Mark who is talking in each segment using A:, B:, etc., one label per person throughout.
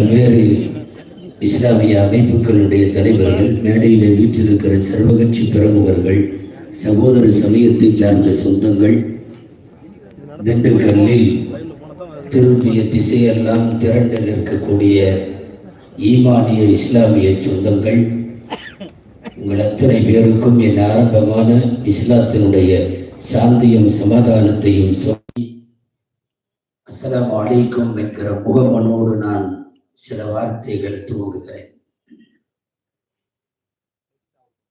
A: பல்வேறு இஸ்லாமிய அமைப்புகளுடைய தலைவர்கள் மேடையில் வீற்றிருக்கிற சர்வகட்சி பிரமுகர்கள் சகோதர சமயத்தை சார்ந்த சொந்தங்கள் திண்டுக்கல்லில் திரும்பிய திசையெல்லாம் திரண்டு நிற்கக்கூடிய ஈமானிய இஸ்லாமிய சொந்தங்கள் உங்கள் அத்தனை பேருக்கும் என் ஆரம்பமான இஸ்லாத்தினுடைய சாந்தியும் சமாதானத்தையும் சொல்லி அஸ்லாம் அலைக்கும் என்கிற முகமனோடு நான் சில வார்த்தைகள் துவங்குகிறேன்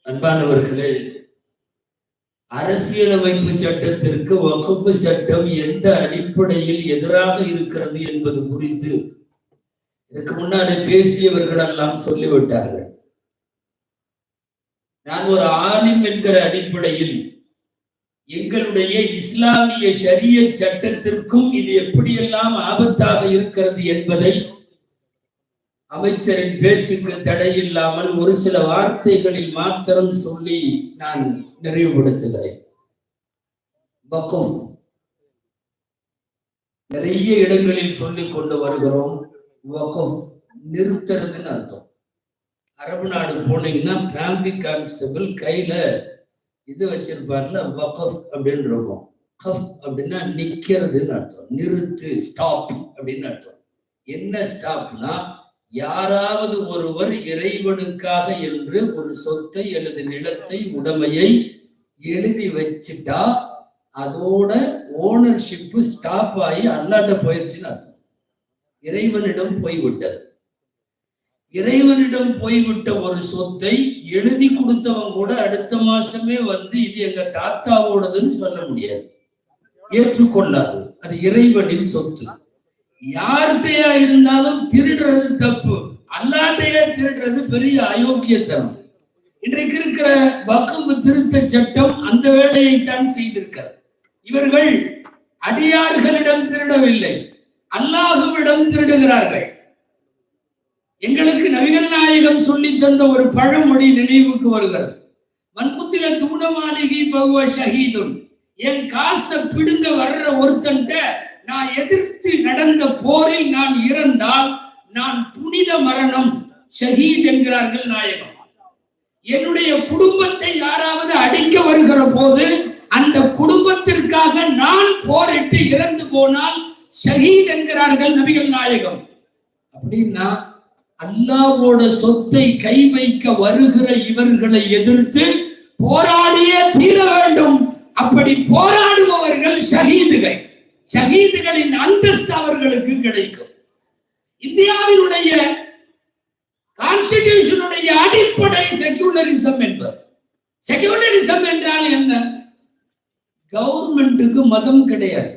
A: அன்பானவர்களே அரசியலமைப்பு சட்டத்திற்கு வகுப்பு சட்டம் எந்த அடிப்படையில் எதிராக இருக்கிறது என்பது குறித்து இதுக்கு முன்னாடி பேசியவர்கள் எல்லாம் சொல்லிவிட்டார்கள் நான் ஒரு ஆலிம் என்கிற அடிப்படையில் எங்களுடைய இஸ்லாமிய சரிய சட்டத்திற்கும் இது எப்படியெல்லாம் ஆபத்தாக இருக்கிறது என்பதை அமைச்சரின் பேச்சுக்கு தடை இல்லாமல் ஒரு சில வார்த்தைகளில் மாத்திரம் சொல்லி நான் நிறைவுபடுத்துகிறேன் நிறைய இடங்களில் சொல்லி கொண்டு வருகிறோம் நிறுத்துறதுன்னு அர்த்தம் அரபு நாடு போனீங்கன்னா டிராபிக் கான்ஸ்டபிள் கையில இது வச்சிருப்பார்ல வகஃப் அப்படின்னு இருக்கும் அப்படின்னா நிக்கிறதுன்னு அர்த்தம் நிறுத்து ஸ்டாப் அப்படின்னு அர்த்தம் என்ன ஸ்டாப்னா யாராவது ஒருவர் இறைவனுக்காக என்று ஒரு சொத்தை அல்லது நிலத்தை உடமையை எழுதி வச்சுட்டா அதோட ஓனர்ஷிப்பு ஸ்டாப் ஆகி அல்லாட்ட போயிடுச்சுன்னு அர்த்தம் இறைவனிடம் போய்விட்டது இறைவனிடம் போய்விட்ட ஒரு சொத்தை எழுதி கொடுத்தவன் கூட அடுத்த மாசமே வந்து இது எங்க தாத்தாவோடதுன்னு சொல்ல முடியாது ஏற்றுக்கொள்ளாது அது இறைவனின் சொத்து யார்கிட்டயா இருந்தாலும் திருடுறது தப்பு அல்லாட்டையே திருடுறது பெரிய அயோக்கியத்தனம் இன்றைக்கு இருக்கிற வக்கும்பு திருத்த சட்டம் அந்த வேலையை தான் செய்திருக்கிறது இவர்கள் அடியார்களிடம் திருடவில்லை அல்லாஹுவிடம் திருடுகிறார்கள் எங்களுக்கு நபிகள் நாயகம் சொல்லி தந்த ஒரு பழமொழி நினைவுக்கு வருகிறது மண்புத்தில தூண மாளிகை பகுவ ஷஹீதுன் என் காசை பிடுங்க வர்ற ஒருத்தன்ட்ட நான் எதிர்த்து இந்த போரில் நான் இறந்தால் நான் புனித மரணம் ஷஹீத் என்கிறார்கள் நாயகம் என்னுடைய குடும்பத்தை யாராவது அடிக்க வருகிற போது அந்த குடும்பத்திற்காக நான் போரிட்டு இறந்து போனால் ஷஹீத் என்கிறார்கள் நபிகள் நாயகம் அப்படின்னா அல்லாவோட சொத்தை கை வைக்க வருகிற இவர்களை எதிர்த்து போராடியே தீர வேண்டும் அப்படி போராடுபவர்கள் ஷஹீதுகள் ஷஹீதுகளின் அந்தஸ்து அவர்களுக்கு கிடைக்கும் இந்தியாவினுடைய கான்ஸ்டிடியூஷனுடைய அடிப்படை செக்யூலரிசம் என்பது செக்யூலரிசம் என்றால் என்ன கவர்மெண்ட்டுக்கு மதம் கிடையாது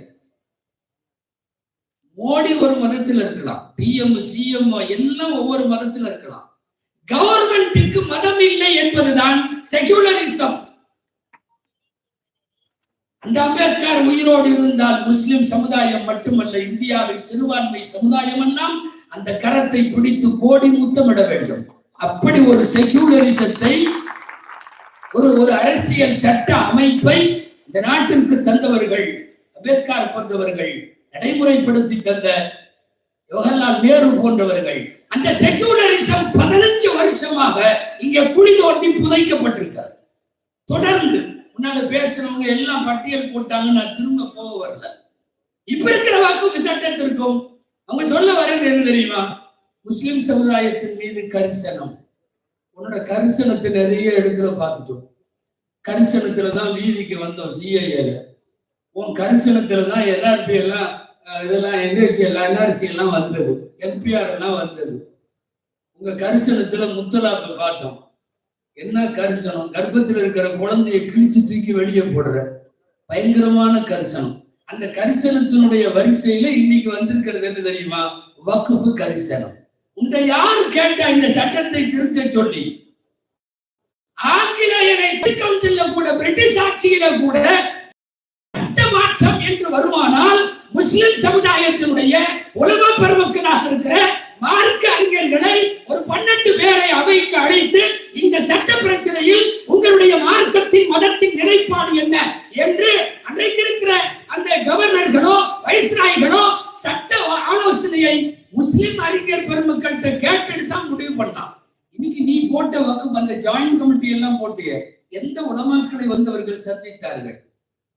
A: மோடி ஒரு மதத்தில் இருக்கலாம் பிஎம் சிஎம் எல்லாம் ஒவ்வொரு மதத்தில் இருக்கலாம் கவர்மெண்ட்டுக்கு மதம் இல்லை என்பதுதான் செக்யூலரிசம் அந்த அம்பேத்கர் உயிரோடு இருந்தால் முஸ்லிம் சமுதாயம் மட்டுமல்ல இந்தியாவில் சிறுபான்மை சமுதாயம் எல்லாம் அந்த கரத்தை பிடித்து கோடி முத்தமிட வேண்டும் அப்படி ஒரு செக்யூலரிசத்தை ஒரு ஒரு அரசியல் சட்ட அமைப்பை இந்த நாட்டிற்கு தந்தவர்கள் அம்பேத்கர் போன்றவர்கள் நடைமுறைப்படுத்தி தந்த ஜவஹர்லால் நேரு போன்றவர்கள் அந்த செக்யூலரிசம் பதினஞ்சு வருஷமாக இங்கே குழி தோட்டி புதைக்கப்பட்டிருக்கிறார் தொடர்ந்து முன்னால பேசுறவங்க எல்லாம் பட்டியல் போட்டாங்க நான் திரும்ப போக வரல இப்ப இருக்கிற வாக்கு சட்டத்திற்கும் அவங்க சொல்ல வர்றது என்ன தெரியுமா முஸ்லிம் சமுதாயத்தின் மீது கரிசனம் உன்னோட கரிசனத்தை நிறைய இடத்துல பார்த்துட்டோம் கரிசனத்துலதான் தான் வீதிக்கு வந்தோம் சிஐஏல உன் கரிசனத்துலதான் தான் என்ஆர்பி எல்லாம் இதெல்லாம் என்எஸ்சி எல்லாம் என்ஆர்சி எல்லாம் வந்தது என்பிஆர் எல்லாம் வந்தது உங்க கரிசனத்துல முத்தலாப்பை பார்த்தோம் என்ன கரிசனம் கர்ப்பத்தில் இருக்கிற குழந்தைய கிழிச்சு தூக்கி வெளியே போடுற பயங்கரமான கரிசனம் அந்த கரிசனத்தினுடைய வரிசையில இன்னைக்கு வந்திருக்கிறது என்ன தெரியுமா வக்குஃபு கரிசனம் உங்க யாரு கேட்ட இந்த சட்டத்தை திருத்த சொல்லி ஆங்கிலேயனை கூட பிரிட்டிஷ் ஆட்சியில கூட மாற்றம் என்று வருமானால் முஸ்லிம் சமுதாயத்தினுடைய உலக பெருமக்களாக இருக்கிற மார்க்க அறிஞர்களை ஒரு பன்னெண்டு பேரை அவைக்கு அழைத்து இந்த சட்ட பிரச்சனையில் உங்களுடைய மார்க்கத்தின் மதத்தின் நிலைப்பாடு என்ன என்று அன்றைக்கிருக்கிற அந்த கவர்னர்களோ வைஸ்ராய்களோ சட்ட ஆலோசனையை முஸ்லிம் அறிஞர் பெருமக்கள்கிட்ட கேட்டுட்டு தான் முடிவு பண்ணலாம் இன்னைக்கு நீ போட்ட வக்கம் அந்த ஜாயின் கமிட்டி எல்லாம் போட்டு எந்த உலமாக்களை வந்தவர்கள் சந்தித்தார்கள்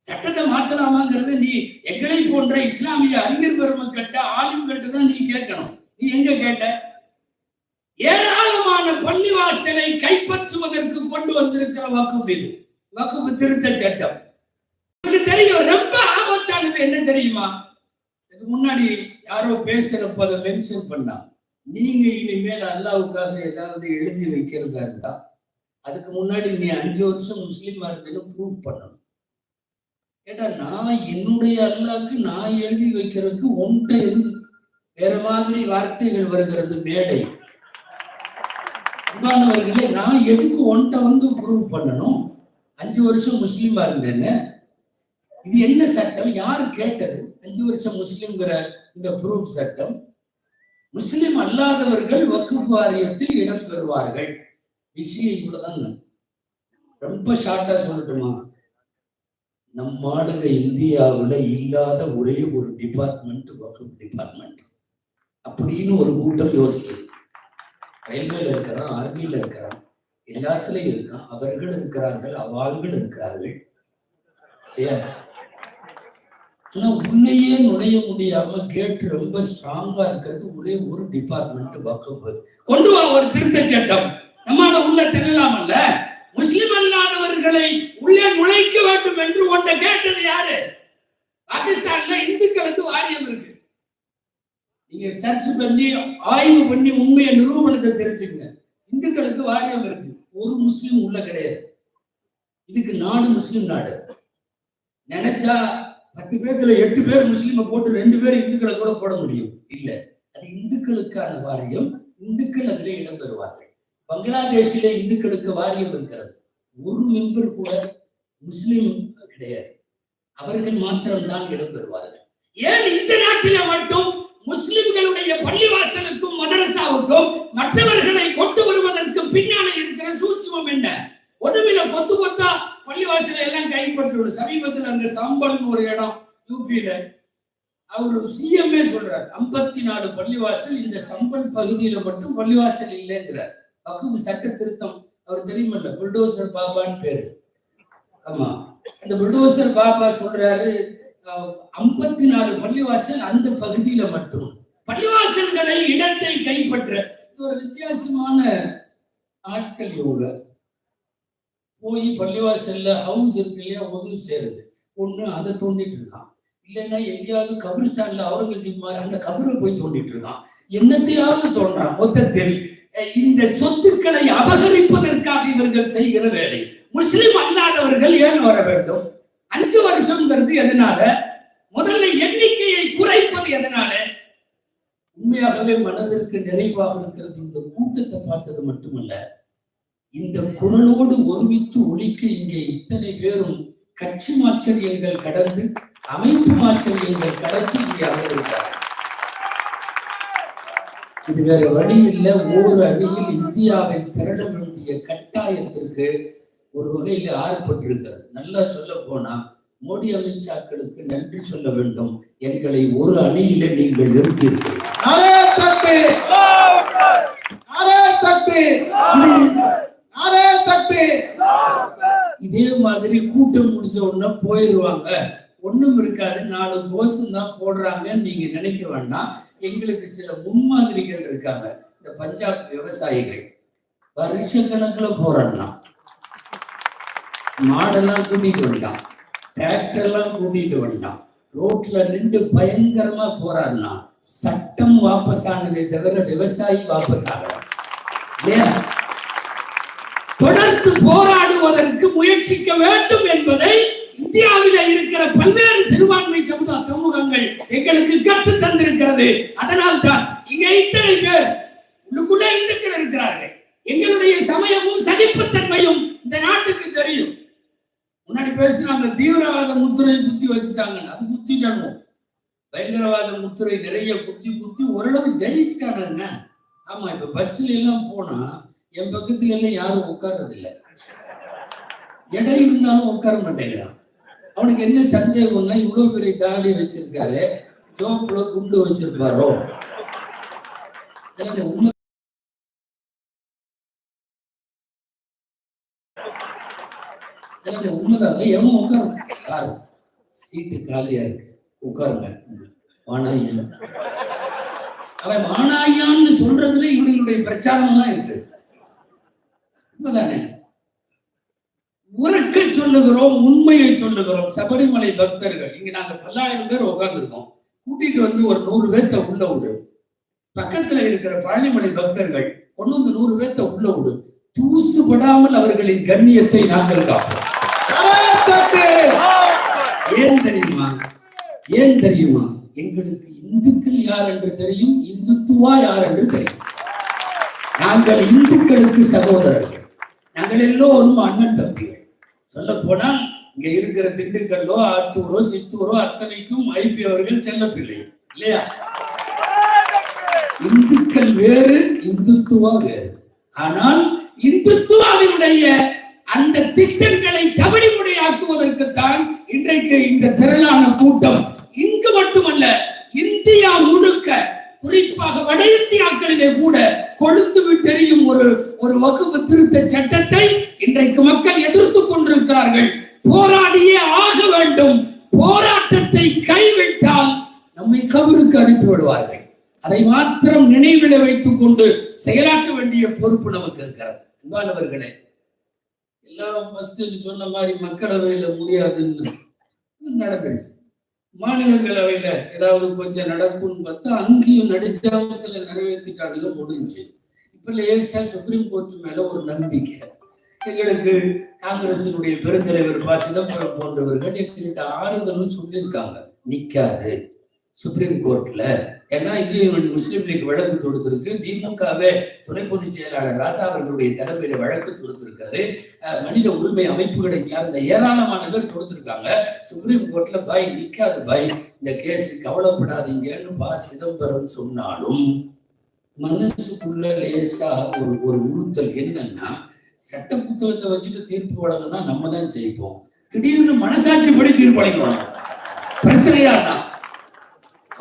A: சட்டத்தை மாற்றலாமாங்கிறது நீ எங்களை போன்ற இஸ்லாமிய அறிஞர் பெருமக்கள்கிட்ட ஆளுங்கள்கிட்ட தான் நீ கேட்கணும் நீ எங்க கேட்ட ஏராளமான பள்ளிவாசலை கைப்பற்றுவதற்கு கொண்டு வந்திருக்கிற வக்குப் இது வக்குப்பு திருத்த சட்டம் தெரியும் ரொம்ப ஆபத்தானது என்ன தெரியுமா இதுக்கு முன்னாடி யாரோ பேசுறப்ப அதை மென்ஷன் பண்ணா நீங்க இனிமேல் அல்லாவுக்காக ஏதாவது எழுதி வைக்கிறதா இருந்தா அதுக்கு முன்னாடி நீ அஞ்சு வருஷம் முஸ்லீமா இருந்தேன்னு ப்ரூவ் பண்ணணும் ஏட்டா நான் என்னுடைய அல்லாவுக்கு நான் எழுதி வைக்கிறதுக்கு உன்கிட்ட வேற மாதிரி வார்த்தைகள் வருகிறது மேடை அன்பானவர்களே நான் எதுக்கு ஒன்ட்ட வந்து ப்ரூவ் பண்ணணும் அஞ்சு வருஷம் முஸ்லீமா இருந்தேன்னு இது என்ன சட்டம் யார் கேட்டது அஞ்சு வருஷம் முஸ்லிம்ங்கிற இந்த ப்ரூஃப் சட்டம் முஸ்லிம் அல்லாதவர்கள் வக்கு வாரியத்தில் இடம் பெறுவார்கள் விஷயம் கூடதான் ரொம்ப ஷார்ட்டா சொல்லட்டுமா நம் ஆளுங்க இந்தியாவில் இல்லாத ஒரே ஒரு டிபார்ட்மெண்ட் வக்கு டிபார்ட்மெண்ட் அப்படின்னு ஒரு கூட்டம் யோசிக்குது ரயில்வேல இருக்கிறான் ஆர்மியில இருக்கிறான் எல்லாத்துலயும் இருக்கான் அவர்கள் இருக்கிறார்கள் அவாள்கள் இருக்கிறார்கள் ஆனா உள்ளேயே நுழைய முடியாம கேட் ரொம்ப ஸ்ட்ராங்கா இருக்கிறது ஒரே ஒரு டிபார்ட்மெண்ட் வகுப்பு கொண்டு வா ஒரு திருத்த சட்டம் நம்மால உள்ள தெரியலாமல்ல முஸ்லிம் அல்லாதவர்களை உள்ளே நுழைக்க வேண்டும் என்று ஒன்றை கேட்டது யாரு பாகிஸ்தான்ல இந்துக்களுக்கு வாரியம் இருக்கு நீங்க சர்ச் பண்ணி ஆய்வு பண்ணி உண்மையை நிரூபணத்தை தெரிஞ்சுக்கங்க இந்துக்களுக்கு வாரியம் இருக்கு ஒரு முஸ்லீம் உள்ள கிடையாது இதுக்கு நாடு முஸ்லீம் நாடு நினைச்சா பத்து பேர்த்துல எட்டு பேர் முஸ்லீமை போட்டு ரெண்டு பேர் இந்துக்களை கூட போட முடியும் இல்ல அது இந்துக்களுக்கான வாரியம் இந்துக்கள் அதில் இடம்பெறுவார்கள் பங்களாதேஷில இந்துக்களுக்கு வாரியம் இருக்கிறது ஒரு மெம்பர் கூட முஸ்லீம் கிடையாது அவர்கள் மாத்திரம்தான் இடம்பெறுவார்கள் ஏன் இந்த நாட்டில மட்டும் முஸ்லிம்களுடைய பள்ளிவாசலுக்கும் மதரசாவுக்கும் மற்றவர்களை கொண்டு வருவதற்கு பின்னால இருக்கிற சூட்சமம் என்ன ஒண்ணுமில்ல கொத்து கொத்தா பள்ளிவாசல எல்லாம் கைப்பற்றிவிடும் சமீபத்தில் அந்த சாம்பல்னு ஒரு இடம் யூபியில அவரு சிஎம்ஏ சொல்றார் ஐம்பத்தி நாலு பள்ளிவாசல் இந்த சம்பல் பகுதியில மட்டும் பள்ளிவாசல் இல்லைங்கிறார் பக்கம் சட்ட திருத்தம் அவர் தெரியுமல்ல புல்டோசர் பாபான்னு பேரு ஆமா அந்த புல்டோசர் பாபா சொல்றாரு ஐம்பத்தி நாலு பள்ளிவாசல் அந்த பகுதியில மட்டும் பள்ளிவாசல்களை இடத்தை கைப்பற்ற ஒரு வித்தியாசமான ஆட்கள் இவங்க போய் பள்ளிவாசல்ல ஹவுஸ் இருக்கு இல்லையா ஒதுவு சேருது ஒண்ணு அதை தோண்டிட்டு இருக்கான் இல்லைன்னா எங்கேயாவது கபிரிஸ்தான்ல அவுரங்கசீப் மாதிரி அந்த கபரை போய் தோண்டிட்டு இருக்கான் என்னத்தையாவது தோன்றான் மொத்தத்தில் இந்த சொத்துக்களை அபகரிப்பதற்காக இவர்கள் செய்கிற வேலை முஸ்லிம் அல்லாதவர்கள் ஏன் வர வேண்டும் அஞ்சு வருஷம்ங்கிறது எதனால முதல்ல எண்ணிக்கையை குறைப்பது எதனால உண்மையாகவே மனதிற்கு நிறைவாக இருக்கிறது இந்த கூட்டத்தை பார்த்தது மட்டுமல்ல இந்த குரலோடு ஒருமித்து ஒழிக்க இங்கே இத்தனை பேரும் கட்சி மாச்சரியங்கள் கடந்து அமைப்பு மாச்சரியங்கள் கடந்து இங்கே அமர்ந்திருக்கிறார் இது வேற வழி இல்லை ஒவ்வொரு அணியில் இந்தியாவை திரட வேண்டிய கட்டாயத்திற்கு ஒரு வகையில் ஆர்ப்பட்டிருக்கிறது நல்லா சொல்ல போனா மோடி அமித்ஷாக்களுக்கு நன்றி சொல்ல வேண்டும் எங்களை ஒரு அணியில நீங்கள் நிறுத்தியிருக்கிறீர்கள் இதே மாதிரி கூட்டம் முடிச்ச உடனே போயிருவாங்க ஒண்ணும் இருக்காது நாலு கோஷம் தான் போடுறாங்கன்னு நீங்க நினைக்க வேண்டாம் எங்களுக்கு சில முன்மாதிரிகள் இருக்காங்க இந்த பஞ்சாப் விவசாயிகள் வருஷ கணக்குல போறன்னா மாடெல்லாம் கூட்டிட்டு வந்தான் டிராக்டர்லாம் கூட்டிட்டு வந்தான் ரோட்ல நின்று பயங்கரமா போறாருனா சட்டம் வாபஸ் ஆனதை தவிர விவசாயி வாபஸ் ஆகலாம் தொடர்ந்து போராடுவதற்கு முயற்சிக்க வேண்டும் என்பதை இந்தியாவில இருக்கிற பல்வேறு சிறுபான்மை சமுதாய சமூகங்கள் எங்களுக்கு கற்று தந்திருக்கிறது அதனால் தான் இங்க இத்தனை பேர் உள்ளுக்குள்ளே இந்துக்கள் இருக்கிறார்கள் எங்களுடைய சமயமும் சகிப்புத்தன்மையும் இந்த நாட்டுக்கு தெரியும் முன்னாடி பேசினாங்க தீவிரவாத முத்திரையை குத்தி வச்சுட்டாங்க அது குத்திட்டாங்க பயங்கரவாத முத்திரை நிறைய குத்தி குத்தி ஓரளவு ஜெயிச்சுட்டானுங்க ஆமா இப்ப பஸ்ல எல்லாம் போனா என் பக்கத்துல எல்லாம் யாரும் உட்கார்றது இல்லை இடம் இருந்தாலும் உட்கார மாட்டேங்கிறான் அவனுக்கு என்ன சந்தேகம்னா இவ்வளவு பெரிய தாடி வச்சிருக்காரு ஜோப்புல குண்டு வச்சிருப்பாரோ உண்மை இல்லை உண்மைதாங்க எவனும் உட்காருங்க சார் சீட்டு காலியா இருக்கு உட்காருங்க வானாயா அவன் வானாயான்னு சொல்றதுல இவங்களுடைய பிரச்சாரம் தான் இருக்கு உண்மைதானே உறக்க சொல்லுகிறோம் உண்மையை சொல்லுகிறோம் சபரிமலை பக்தர்கள் இங்க நாங்க பல்லாயிரம் பேர் உட்கார்ந்துருக்கோம் கூட்டிட்டு வந்து ஒரு நூறு பேர்த்த உள்ள விடு பக்கத்துல இருக்கிற பழனிமலை பக்தர்கள் கொண்டு வந்து நூறு பேர்த்த உள்ள விடு தூசுபடாமல் அவர்களின் கண்ணியத்தை நாங்கள் காப்போம் ஏன் தெரியுமா ஏன் தெரியுமா எங்களுக்கு இந்துக்கள் யார் என்று தெரியும் இந்துத்துவா யார் என்று தெரியும் நாங்கள் இந்துக்களுக்கு சகோதரர்கள் நாங்கள் எல்லோரும் அண்ணன் தம்பிகள் சொல்ல போனால் இங்க இருக்கிற திண்டுக்கல்லோ ஆத்தூரோ சித்தூரோ அத்தனைக்கும் ஐபி அவர்கள் செல்ல பிள்ளை இல்லையா இந்துக்கள் வேறு இந்துத்துவா வேறு ஆனால் இந்துத்துவாவினுடைய அந்த திட்டங்களை உண்மையாக்குவதற்குத்தான் இன்றைக்கு இந்த திரளான கூட்டம் இங்கு மட்டுமல்ல இந்தியா முழுக்க குறிப்பாக வட இந்தியாக்களிலே கூட கொழுந்து விட்டெறியும் ஒரு ஒரு வகுப்பு திருத்த சட்டத்தை இன்றைக்கு மக்கள் எதிர்த்து கொண்டிருக்கிறார்கள் போராடியே ஆக வேண்டும் போராட்டத்தை கைவிட்டால் நம்மை கவருக்கு அனுப்பி விடுவார்கள் அதை மாத்திரம் நினைவில் வைத்துக் கொண்டு செயலாற்ற வேண்டிய பொறுப்பு நமக்கு இருக்கிறது அன்பானவர்களே எல்லாம் சொன்ன மாதிரி மக்களவையில முடியாதுன்னு நடந்துருச்சு மாநிலங்களவையில ஏதாவது கொஞ்சம் நடக்கும்னு பார்த்தா அங்கேயும் நடிச்சாவத்துல நிறைவேற்றிட்டானுங்க முடிஞ்சு இப்ப லேசா சுப்ரீம் கோர்ட் மேல ஒரு நம்பிக்கை எங்களுக்கு காங்கிரசினுடைய பெருந்தலைவர் ப சிதம்பரம் போன்றவர்கள் எங்கள்கிட்ட ஆறுதலும் சொல்லியிருக்காங்க நிக்காது சுப்ரீம் கோர்ட்ல ஏன்னா இது முஸ்லீம் லீக் வழக்கு தொடுத்திருக்கு திமுகவே துணை பொதுச் செயலாளர் ராசா அவர்களுடைய தலைமையில வழக்கு தொடுத்திருக்காரு மனித உரிமை அமைப்புகளை சார்ந்த ஏராளமான பேர் தொடுத்திருக்காங்க சுப்ரீம் கோர்ட்ல பாய் நிக்காது பாய் இந்த கேஸ் கவலைப்படாதீங்கன்னு பா சிதம்பரம் சொன்னாலும் மனசுக்குள்ள லேசா ஒரு ஒரு உறுத்தல் என்னன்னா சட்ட புத்தகத்தை வச்சுட்டு தீர்ப்பு வழங்கினா நம்ம தான் ஜெயிப்போம் திடீர்னு மனசாட்சிப்படி தீர்ப்பு வழங்குவாங்க பிரச்சனையா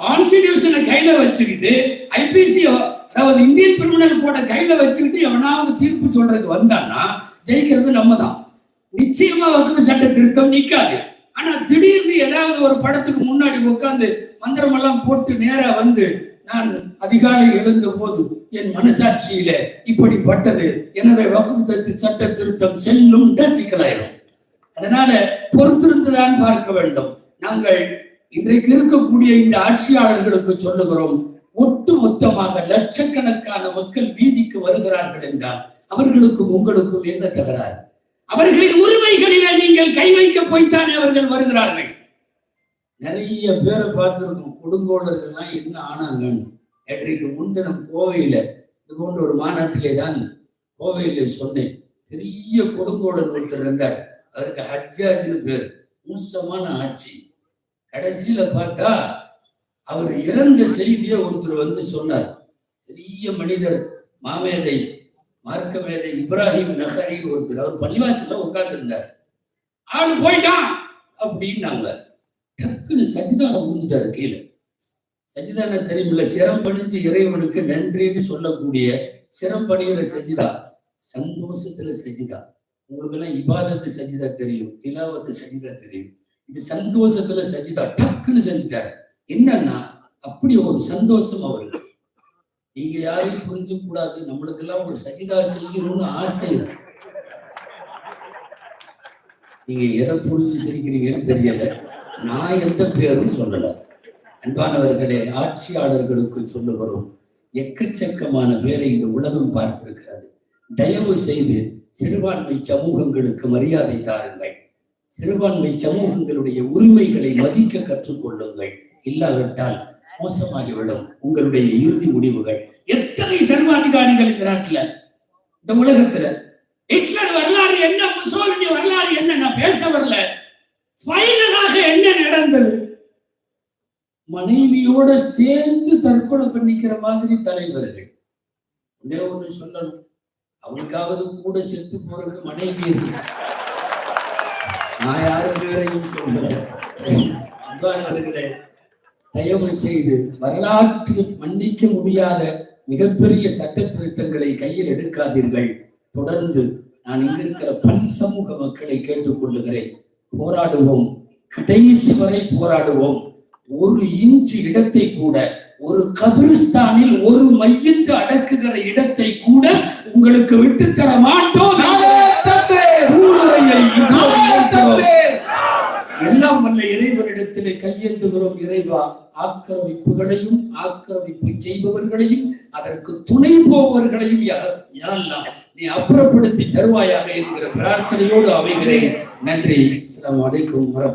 A: கான்ஸ்டிடியூஷனை கையில வச்சுக்கிட்டு ஐபிசி அதாவது இந்தியன் கிரிமினல் கோட கையில வச்சுக்கிட்டு எவனாவது தீர்ப்பு சொல்றதுக்கு வந்தானா ஜெயிக்கிறது நம்ம தான் நிச்சயமா வந்து சட்ட திருத்தம் நிக்காது ஆனா திடீர்னு ஏதாவது ஒரு படத்துக்கு முன்னாடி உட்காந்து மந்திரமெல்லாம் போட்டு நேரா வந்து நான் அதிகாலை எழுந்த போது என் மனசாட்சியில இப்படிப்பட்டது எனவே வகுப்பு சட்ட திருத்தம் செல்லும் சிக்கலாயிடும் அதனால பொறுத்திருந்துதான் பார்க்க வேண்டும் நாங்கள் இன்றைக்கு இருக்கக்கூடிய இந்த ஆட்சியாளர்களுக்கு சொல்லுகிறோம் ஒட்டு மொத்தமாக லட்சக்கணக்கான மக்கள் வீதிக்கு வருகிறார்கள் என்றால் அவர்களுக்கும் உங்களுக்கும் என்ன தகராறு அவர்களின் உரிமைகளில நீங்கள் கை வைக்க போய்த்தானே அவர்கள் வருகிறார்கள் நிறைய பேரை பார்த்திருக்கோம் கொடுங்கோளர்கள்லாம் என்ன ஆனாங்க நேற்றைக்கு முன்தினம் கோவையில இது போன்ற ஒரு மாநாட்டிலே தான் கோவையில சொன்னேன் பெரிய கொடுங்கோடர் ஒருத்தர் இருந்தார் அவருக்கு ஹஜ்ஜாஜின்னு பேர் மோசமான ஆட்சி கடைசியில பார்த்தா அவர் இறந்த செய்தியை ஒருத்தர் வந்து சொன்னார் பெரிய மனிதர் மாமேதை மார்க்க மேதை இப்ராஹிம் நகரி ஒருத்தர் அவர் பள்ளிவாசல உட்கார்ந்துருந்தார் ஆள் போயிட்டான் அப்படின்னாங்க டக்குன்னு சஜிதான உந்துட்டாரு கீழே சஜிதான தெரியுமில்ல சிரம் பணிஞ்சு இறைவனுக்கு நன்றின்னு சொல்லக்கூடிய சிரம் பணிகிற சஜிதா சந்தோஷத்துல சஜிதா உங்களுக்கு எல்லாம் இபாதத்து சஜிதா தெரியும் திலாவத்து சஜிதா தெரியும் இது சந்தோஷத்துல செஞ்சுதா டக்குன்னு செஞ்சுட்டாரு என்னன்னா அப்படி ஒரு சந்தோஷம் அவருக்கு நீங்க யாரையும் புரிஞ்சு கூடாது நம்மளுக்கு எல்லாம் ஒரு சஜிதா செய்யணும்னு ஆசை இருக்கு நீங்க எதை புரிஞ்சு சிரிக்கிறீங்கன்னு தெரியல நான் எந்த பேரும் சொல்லல அன்பானவர்களே ஆட்சியாளர்களுக்கு சொல்ல வரும் எக்கச்சக்கமான பேரை இந்த உலகம் பார்த்திருக்கிறது தயவு செய்து சிறுபான்மை சமூகங்களுக்கு மரியாதை தாருங்கள் சிறுபான்மை சமூகங்களுடைய உரிமைகளை மதிக்க கற்றுக்கொள்ளுங்கள் இல்லாவிட்டால் மோசமாகிவிடும் உங்களுடைய இறுதி முடிவுகள் எத்தனை சர்வாதிகாரிகள் இந்த நாட்டில் இந்த உலகத்துல ஹிட்லர் வரலாறு என்ன முசோலினி வரலாறு என்ன நான் பேச வரல ஃபைனலாக என்ன நடந்தது மனைவியோட சேர்ந்து தற்கொலை பண்ணிக்கிற மாதிரி தலைவர்கள் ஒன்றே ஒன்று சொல்லணும் அவனுக்காவது கூட செத்து போறதுக்கு மனைவி இருக்கு நான் யாரும் பேரையும் சொல்கிறேன் தயவு செய்து வரலாற்றில் மன்னிக்க முடியாத மிகப்பெரிய சட்ட திருத்தங்களை கையில் எடுக்காதீர்கள் தொடர்ந்து நான் இங்க பல் சமூக மக்களை கேட்டுக்கொள்ளுகிறேன் போராடுவோம் கடைசி வரை போராடுவோம் ஒரு இன்ச்சு இடத்தை கூட ஒரு கபிரிஸ்தானில் ஒரு மையத்து அடக்குகிற இடத்தை கூட உங்களுக்கு விட்டு தர மாட்டோம் வேண்டுகிறோம் இறைவா ஆக்கிரமிப்புகளையும் ஆக்கிரமிப்பு செய்பவர்களையும் அதற்கு துணை போபவர்களையும் நீ அப்புறப்படுத்தி தருவாயாக என்கிற பிரார்த்தனையோடு அமைகிறேன் நன்றி அஸ்லாம் வலைக்கும்